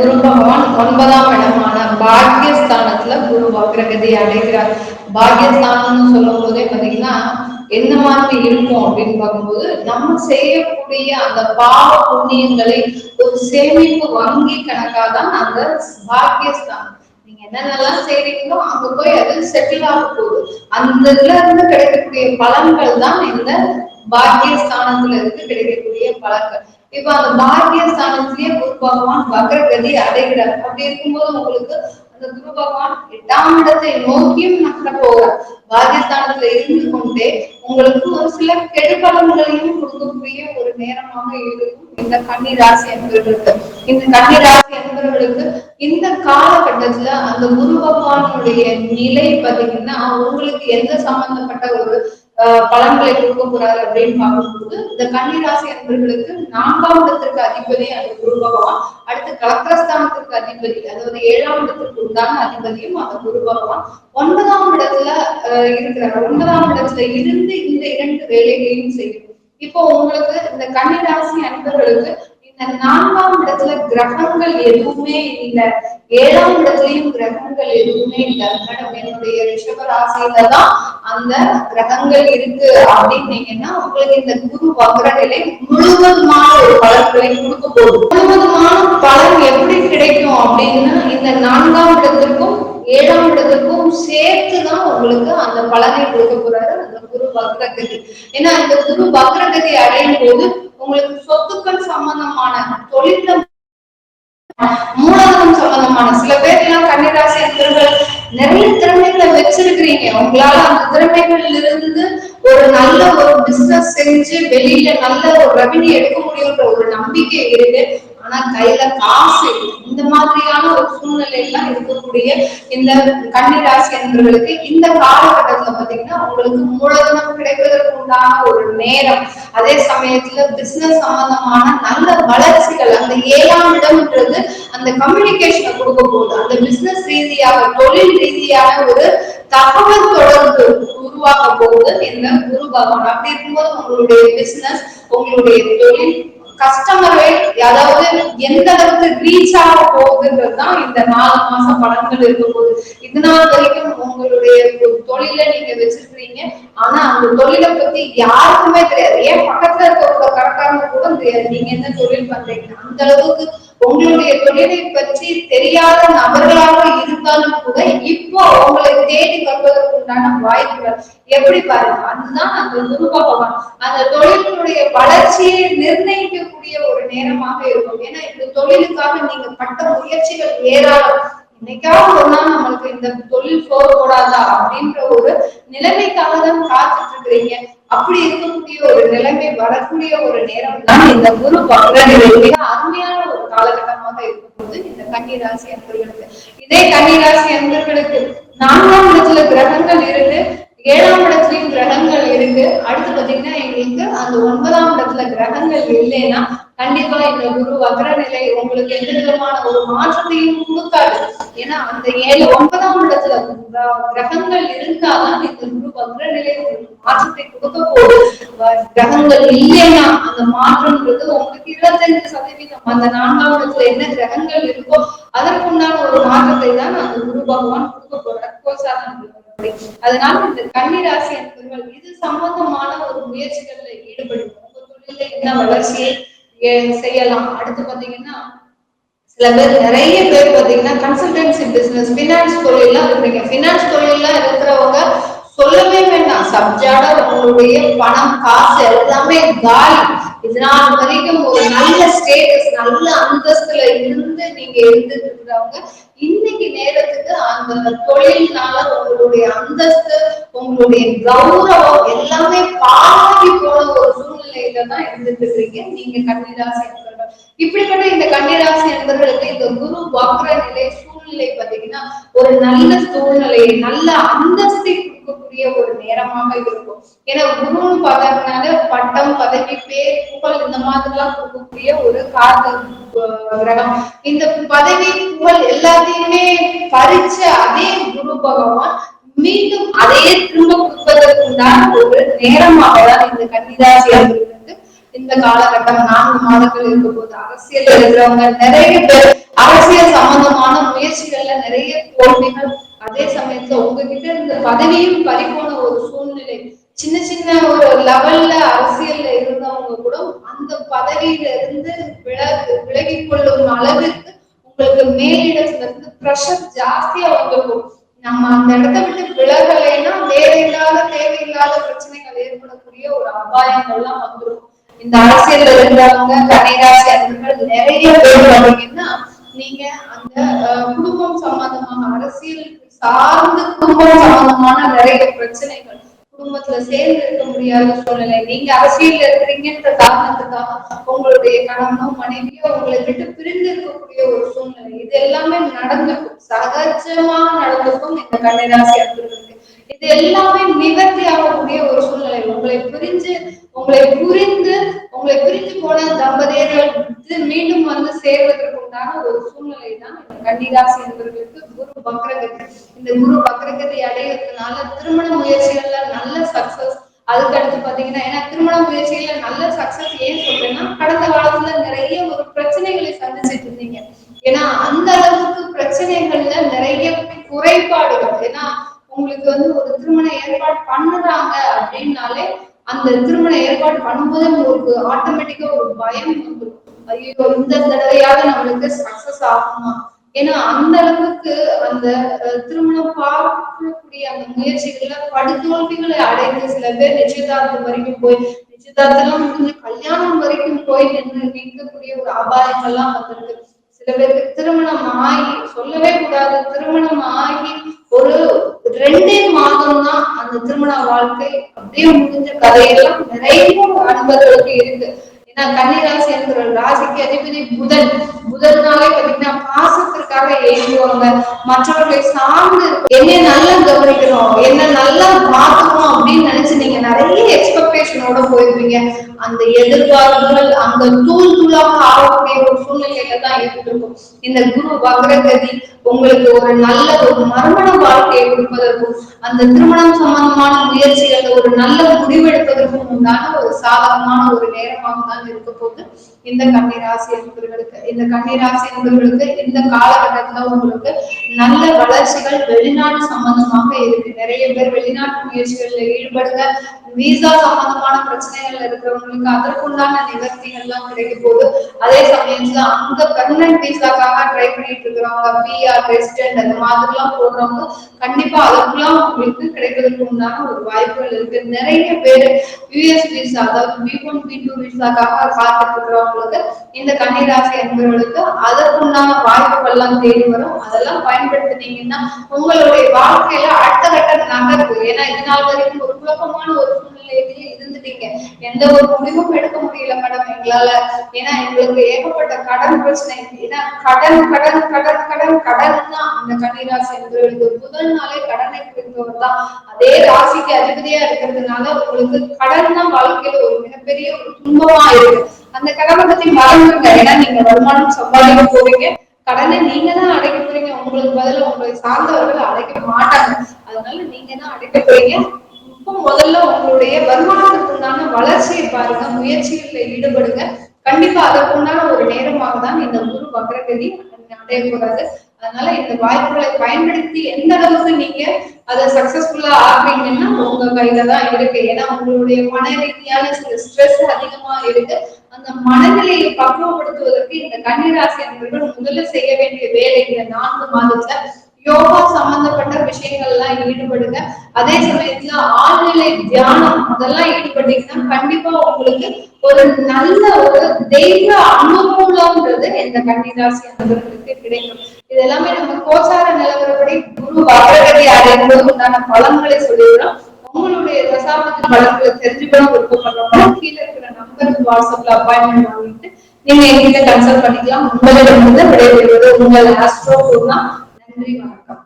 குரு பகவான் ஒன்பதாம் இடமான பாக்கியஸ்தானத்துல குரு வக்ரகதி அடைகிறார். பாக்கியஸ்தானம்னு சொல்லும் போதே பாத்தீங்கன்னா என்ன மாதிரி இருக்கும் அப்படின்னு பார்க்கும்போது நம்ம செய்யக்கூடிய அந்த பாவ புண்ணியங்களை ஒரு சேமிப்பு வங்கி கணக்கா தான் அந்த பாக்கியஸ்தானம் நீங்க என்னென்னலாம் செய்றீங்களோ அங்க போய் அது செட்டில் ஆக போகுது. அந்த இதுல இருந்து கிடைக்கக்கூடிய பலன்கள் தான் இந்த பாக்கியஸ்தானத்துல இருந்து கிடைக்கக்கூடிய பலன்கள் இப்ப அந்த பாக்கியஸ்தானத்திலேயே குரு பகவான் வக்ரகதி அடைகிறார். அப்படி இருக்கும்போது உங்களுக்கு அந்த குரு பகவான் எட்டாம் இடத்தை நோக்கியும் நகர போகிறார். பாகிஸ்தானத்துல இருந்து கொண்டே உங்களுக்கு ஒரு சில கெடுபலன்களையும் கொடுக்கக்கூடிய ஒரு நேரமாக இருக்கும் இந்த கன்னி ராசி என்பவர்களுக்கு. இந்த கன்னி ராசி என்பவர்களுக்கு இந்த காலகட்டத்துல அந்த குரு பகவானுடைய நிலை பாத்தீங்கன்னா உங்களுக்கு எந்த சம்பந்தப்பட்ட ஒரு பலன்களை கொடுக்க போறாரு அப்படின்னு பார்க்கும்போது இந்த கன்னிராசி அன்பர்களுக்கு நான்காம் இடத்திற்கு அதிபதி அது குரு பகவான் அடுத்து கலக்கரஸ்தானத்திற்கு அதிபதி அதாவது ஏழாம் இடத்திற்கு உண்டான அதிபதியும் அந்த குரு பகவான். ஒன்பதாம் இடத்துல இருக்கிறார். ஒன்பதாம் இடத்துல இருந்து இந்த இரண்டு வேலைகளையும் செய்யும். இப்போ உங்களுக்கு இந்த கன்னிராசி அன்பர்களுக்கு இந்த நான்காம் இடத்துல கிரகங்கள் எதுவுமே இல்லை. ஏழாம் இடத்துலயும் கிரகங்கள் எதுவுமே இல்லை. மேடம் என்னுடைய ரிஷப தான் அந்த கிரகங்கள் இருக்கு அப்படின்னீங்கன்னா உங்களுக்கு இந்த குரு வக்ர நிலை முழுவதுமான ஒரு பலன்களை கொடுக்க போகுது. முழுவதுமான பலன் எப்படி கிடைக்கும் அப்படின்னா இந்த நான்காம் இடத்திற்கும் ஏழாம் இடத்துக்கும் சேர்த்துதான் உங்களுக்கு அந்த பலனை கொடுக்க போறாரு அந்த குரு பக்ரகதி ஏன்னா அந்த குரு பக்ரகதி அடையும் போது உங்களுக்கு சொத்துக்கள் சம்பந்தமான தொழில மூலதனம் சம்பந்தமான சில பேர் எல்லாம் கன்னிராசி நிறைய திறமைகளை வச்சிருக்கிறீங்க. உங்களால அந்த திறமைகள் இருந்து ஒரு நல்ல ஒரு பிசினஸ் செஞ்சு வெளியில நல்ல ஒரு ரெவன்யூ எடுக்க முடியுன்ற ஒரு நம்பிக்கை இருக்கு. ஆனா கையில காசு இந்த மாதிரியான ஒரு சூழ்நிலை எல்லாம் இருக்கக்கூடிய இந்த கன்னிராசி என்பவர்களுக்கு இந்த காலகட்டத்துல பாத்தீங்கன்னா உங்களுக்கு மூலதனம் கிடைப்பதற்கு உண்டான ஒரு நேரம். அதே சமயத்துல பிசினஸ் சம்பந்தமான நல்ல வளர்ச்சிகள் அந்த ஏழாம் இடம்ன்றது அந்த கம்யூனிகேஷனை கொடுக்க போகுது. அந்த பிசினஸ் ரீதியாக தொழில் ரீதியான ஒரு தகவல் தொடர்பு உருவாக்க போகுது. இந்த குரு பகவான். அப்படி இருக்கும்போது உங்களுடைய பிசினஸ் உங்களுடைய தொழில் கஸ்டமரை அதாவது எந்த அளவுக்கு ரீச் ஆக போகுதுன்றது தான் இந்த நாலு மாசம் படங்கள் இருக்கும்போது போகுது இது நாள் வரைக்கும் உங்களுடைய தொழில நீங்க வச்சிருக்கிறீங்க. ஆனா அந்த தொழிலை பத்தி யாருக்குமே தெரியாது. ஏன் பக்கத்துல இருக்கிறவங்க கரெக்டான கூட தெரியாது. நீங்க என்ன தொழில் பண்றீங்க? அந்த அளவுக்கு உங்களுடைய தொழிலை பற்றி தெரியாத நபர்களாக இருந்தாலும் கூட இப்போ உங்களை தேடி வருவதற்கு உண்டான வாய்ப்புகள் எப்படி பாருங்க? அதுதான் அந்த குரு அந்த தொழிலுடைய வளர்ச்சியை நிர்ணயிக்கக்கூடிய ஒரு நேரமாக இருக்கும். ஏன்னா இந்த தொழிலுக்காக நீங்க பட்ட முயற்சிகள் ஏராளம். இன்னைக்காவது ஒரு நாள் நம்மளுக்கு இந்த தொழில் போகக்கூடாதா அப்படின்ற ஒரு நிலைமைக்காக தான் காத்துட்டு இருக்கிறீங்க. அப்படி இருக்கக்கூடிய ஒரு நிலைமை வரக்கூடிய ஒரு நேரம் தான் இந்த குரு மிக அருமையான ஒரு காலகட்டமாக இருக்கும்போது இந்த கன்னிராசி அன்பர்களுக்கு. இதே கன்னிராசி அன்பர்களுக்கு நான்காம் இடத்துல கிரகங்கள் இருக்கு ஏழாம் இடத்துலயும் கிரகங்கள் இருக்கு. அடுத்து பாத்தீங்கன்னா எங்களுக்கு அந்த ஒன்பதாம் இடத்துல கிரகங்கள் இல்லைன்னா கண்டிப்பா இந்த குரு வக்ர நிலை உங்களுக்கு எந்த விதமான ஒரு மாற்றத்தையும் கொடுக்காது. ஏன்னா அந்த ஏழு ஒன்பதாம் இடத்துல கிரகங்கள் இருந்தாதான் இந்த குரு வக்ர நிலை உங்களுக்கு மாற்றத்தை கொடுக்க போகுது கிரகங்கள் இல்லைன்னா அந்த மாற்றம்ன்றது உங்களுக்கு இருபத்தஞ்சு சதவீதம். அந்த நான்காம் இடத்துல என்ன கிரகங்கள் இருக்கோ அதற்குண்டான ஒரு மாற்றத்தை தான் அந்த குரு பகவான் கொடுக்க போறார் கோசாதம் அதனால இந்த கன்னிராசி என்பவர்கள் இது சம்பந்தமான ஒரு முயற்சிகள்ல ஈடுபடுவோம் உங்க தொழில என்ன வளர்ச்சியை செய்யலாம்? அடுத்து பாத்தீங்கன்னா சில பேர் நிறைய பேர் பாத்தீங்கன்னா கன்சல்டன்சி பிசினஸ் பினான்ஸ் தொழிலாம் இருக்கீங்க பினான்ஸ் தொழிலாம் இருக்கிறவங்க சொல்லவே வேண்டாம். சப்ஜாட உங்களுடைய பணம் காசு எல்லாமே காலி. இதனால் வரைக்கும் ஒரு நல்ல ஸ்டேட்டஸ் நல்ல அந்தஸ்துல இருந்து நீங்க இருந்துட்டு இருக்கிறவங்க இன்னைக்கு நேரத்துக்கு அந்த தொழில்னால உங்களுடைய அந்தஸ்து உங்களுடைய கௌரவம் எல்லாமே பாதி போன ஒரு சூழ்நிலையில தான் இருந்துட்டு இருக்கீங்க நீங்க கன்னிராசி என்பவர்கள். இப்படிப்பட்ட இந்த கன்னிராசி என்பவர்களுக்கு இந்த குரு வக்ர நிலை சூழ்நிலை பாத்தீங்கன்னா ஒரு நல்ல சூழ்நிலை நல்ல அந்தஸ்தை கொடுக்கக்கூடிய ஒரு நேரமாக இருக்கும். ஏன்னா குருன்னு பார்த்ததுனால பட்டம் பதவி பேர் புகழ் இந்த மாதிரி எல்லாம் கொடுக்கக்கூடிய ஒரு கார்த்த கிரகம். இந்த பதவி புகழ் எல்லாத்தையுமே பறிச்ச அதே குரு பகவான் மீண்டும் அதையே திரும்ப கொடுப்பதற்குண்டான ஒரு நேரமாக தான் இந்த கன்னிராசி இந்த காலகட்டம் நான்கு மாதங்கள் இருக்கும் போது அரசியல் இருக்கிறவங்க நிறைய பேர் அரசியல் சம்பந்தமான முயற்சிகள்ல நிறைய தோல்விகள். அதே சமயத்துல உங்ககிட்ட இருந்த பதவியும் பறிபோன ஒரு சூழ்நிலை சின்ன சின்ன ஒரு லெவல்ல அரசியல்ல இருந்தவங்க கூட அந்த பதவியில இருந்து விலகு விலகி கொள்ளும் அளவிற்கு உங்களுக்கு மேலிடத்துல இருந்து ப்ரெஷர் ஜாஸ்தியா வந்திருக்கும் நம்ம அந்த இடத்தை விட்டு விலகலைன்னா தேவையில்லாத தேவையில்லாத பிரச்சனைகள் ஏற்படக்கூடிய ஒரு அபாயங்கள்லாம் வந்துடும் இந்த அரசியல்ல இருந்தவங்க கன்னிராசி அன்பர்கள் நிறைய பேர் பாத்தீங்கன்னா நீங்க அந்த குடும்பம் சம்பந்தமான அரசியல் சார்ந்து குடும்பம் சம்பந்தமான நிறைய பிரச்சனைகள் குடும்பத்துல சேர்ந்து இருக்க முடியாத சூழ்நிலை. நீங்க அரசியல் இருக்கிறீங்கன்ற காரணத்துக்காக உங்களுடைய கணவனோ மனைவியோ உங்களை விட்டு பிரிந்து இருக்கக்கூடிய ஒரு சூழ்நிலை. இது எல்லாமே நடந்திருக்கும். சகஜமா நடந்திருக்கும் இந்த கன்னிராசி அன்பர்களுக்கு. இது எல்லாமே நிவர்த்தி ஆகக்கூடிய ஒரு சூழ்நிலை. உங்களை பிரிஞ்சு உங்களை புரிந்து உங்களை பிரிஞ்சு போன தம்பதியர்கள் மீண்டும் வந்து சேர்வதற்கு உண்டான ஒரு சூழ்நிலை தான் கன்னிராசி என்பவர்களுக்கு குரு பக்ரகதி இந்த குரு பக்ரகதி அடையிறதுனால திருமண முயற்சிகள்ல நல்ல சக்சஸ் அதுக்கு அடுத்து பாத்தீங்கன்னா ஏன்னா திருமண முயற்சிகள்ல நல்ல சக்சஸ் ஏன் சொல்றேன்னா கடந்த காலத்துல நிறைய ஒரு பிரச்சனைகளை சந்திச்சிட்டு இருந்தீங்க. ஏன்னா அந்த அளவுக்கு பிரச்சனைகள்ல நிறைய குறைபாடுகள் ஏன்னா உங்களுக்கு வந்து ஒரு திருமண ஏற்பாடு பண்ணுறாங்க அப்படின்னாலே அந்த திருமண ஏற்பாடு பண்ணும்போது உங்களுக்கு ஆட்டோமேட்டிக்கா ஒரு பயம் வந்துடும் ஐயோ இந்த தடவையாவது நம்மளுக்கு சக்சஸ் ஆகுமா? ஏன்னா அந்த அளவுக்கு அந்த திருமணம் பார்க்கக்கூடிய அந்த முயற்சிகள்ல படுதோல்விகளை அடைந்து சில பேர் நிச்சயதார்த்தம் வரைக்கும் போய் நிச்சயதார்த்தம் முடிஞ்சு கல்யாணம் வரைக்கும் போய் நின்று நிற்கக்கூடிய ஒரு அபாயங்கள்லாம் வந்திருக்கு. சில பேருக்கு திருமணம் ஆகி சொல்லவே கூடாது திருமணம் ஆகி ஒரு ரெண்டே மாதம் தான் அந்த திருமண வாழ்க்கை அப்படியே முடிஞ்ச கதையெல்லாம் நிறைய அனுபவங்களுக்கு இருக்கு. ஏன்னா கன்னிராசி என்கிற ராசிக்கு அதிபதி புதன் புதன்னாலே பாத்தீங்கன்னா பாசத்திற்காக ஏங்குவாங்க. மற்றவர்களை சார்ந்து என்ன நல்லா கவனிக்கணும் என்ன நல்லா பார்க்கணும் அப்படின்னு நினைச்சு நீங்க நிறைய எக்ஸ்பெக்டேஷனோட போயிருப்பீங்க அந்த எதிர்பார்ப்புகள் அந்த தூள் தூளாக ஆகக்கூடிய ஒரு சூழ்நிலையில தான் இருந்திருக்கும் இந்த குரு வக்ரகதி உங்களுக்கு ஒரு நல்ல ஒரு மறுமண வாழ்க்கையை கொடுப்பதற்கும் அந்த திருமணம் சம்பந்தமான முயற்சிகள் ஒரு நல்ல முடிவெடுப்பதற்கும் உண்டான ஒரு சாதகமான ஒரு நேரமாக தான் இருக்க போகுது. இந்த கன்னிராசி என்பவர்களுக்கு இந்த கன்னிராசி என்பவர்களுக்கு இந்த காலகட்டத்துல உங்களுக்கு நல்ல வளர்ச்சிகள் வெளிநாடு சம்பந்தமாக இருக்கு. நிறைய பேர் வெளிநாட்டு முயற்சிகள்ல ஈடுபடுங்க. விசா சம்பந்தமான பிரச்சனைகள் இருக்கிறவங்களுக்கு அதற்குண்டான நிவர்த்திகள் எல்லாம் கிடைக்க போகுது. அதே சமயத்துல அந்த பெர்மனன்ட் விசாக்காக ட்ரை பண்ணிட்டு இருக்கிறவங்க பிஆர் ரெசிடென்ட் அந்த மாதிரி எல்லாம் போடுறவங்க கண்டிப்பா அதுக்கெல்லாம் உங்களுக்கு கிடைக்கிறதுக்கு உண்டான ஒரு வாய்ப்புகள் இருக்கு. நிறைய பேர் யூஎஸ் விசா அதாவது பி ஒன் பி டூ விசாக்காக காத்துட்டு இருக்கிறவங்களுக்கு இந்த கன்னிராசி என்பவர்களுக்கு அதற்குண்டான வாய்ப்புகள் எல்லாம் தேடி வரும். அதெல்லாம் பயன்படுத்தினீங்கன்னா உங்களுடைய வாழ்க்கையில அடுத்த கட்ட நகர்வு ஏன்னா இது நாள் வரைக்கும் ஒரு குழப்பமான ஒரு சூழ்நிலையிலேயே இருந்துட்டீங்க எந்த ஒரு முடிவும் எடுக்க முடியல மேடம் எங்களால. ஏன்னா எங்களுக்கு ஏகப்பட்ட கடன் பிரச்சனை. ஏன்னா கடன் கடன் கடன் கடன் கடன் தான் அந்த கன்னிராசி என்பவர்களுக்கு முதல் நாளே கடனை குறித்தவர் தான். அதே ராசிக்கு அதிபதியா இருக்கிறதுனால உங்களுக்கு கடன் தான் வாழ்க்கையில ஒரு மிகப்பெரிய ஒரு துன்பமா இருக்கு. அந்த கடனை பத்தி மறந்துருங்க ஏன்னா நீங்க வருமானம் சம்பாதிக்க போறீங்க. கடனை நீங்க தான் அடைக்க போறீங்க. உங்களுக்கு பதில உங்களை சார்ந்தவர்கள் அடைக்க மாட்டாங்க. அதனால நீங்க தான் அடைக்க போறீங்க. இப்போ முதல்ல உங்களுடைய வருமானம் வளர்ச்சியை பாருங்க முயற்சிகளில் ஈடுபடுங்க. கண்டிப்பா அதற்குண்டான ஒரு நேரமாக தான் இந்த குரு வக்ரகதி அடைய போறாரு அதனால இந்த வாய்ப்புகளை பயன்படுத்தி எந்த அளவுக்கு நீங்க அதை சக்சஸ்ஃபுல்லா ஆகுறீங்கன்னா உங்க கையில தான் இருக்கு. ஏன்னா உங்களுடைய மன ரீதியான சில ஸ்ட்ரெஸ் அதிகமா இருக்கு. அந்த மனநிலையை பக்குவப்படுத்துவதற்கு இந்த கன்னிராசி அன்பர்கள் முதல்ல செய்ய வேண்டிய வேலை இந்த நான்கு மாதத்துல யோகா சம்பந்தப்பட்ட விஷயங்கள் எல்லாம் ஈடுபடுங்க. அதே சமயத்துல ஆழ்நிலை தியானம் அதெல்லாம் ஈடுபட்டீங்கன்னா கண்டிப்பா உங்களுக்கு ஒரு நல்ல ஒரு தெய்வ அனுகூலம்ன்றது இந்த கன்னிராசி அன்பர்களுக்கு கிடைக்கும். இது எல்லாமே நம்ம கோச்சார நிலவரப்படி குரு வக்ரகதி அடையும் உண்டான பலன்களை சொல்லிடுறோம் உங்களுடைய தசாபதி பலன்களை தெரிஞ்சுக்கணும் விருப்பப்படுறவங்க கீழே இருக்கிற நம்பருக்கு வாட்ஸ்அப்ல அப்பாயின்மெண்ட் வாங்கிட்டு நீங்க எங்கிட்ட கன்சல்ட் பண்ணிக்கலாம். உங்களிடம் வந்து விடைபெறுவது உங்கள் ஆஸ்ட்ரோ நன்றி வணக்கம்.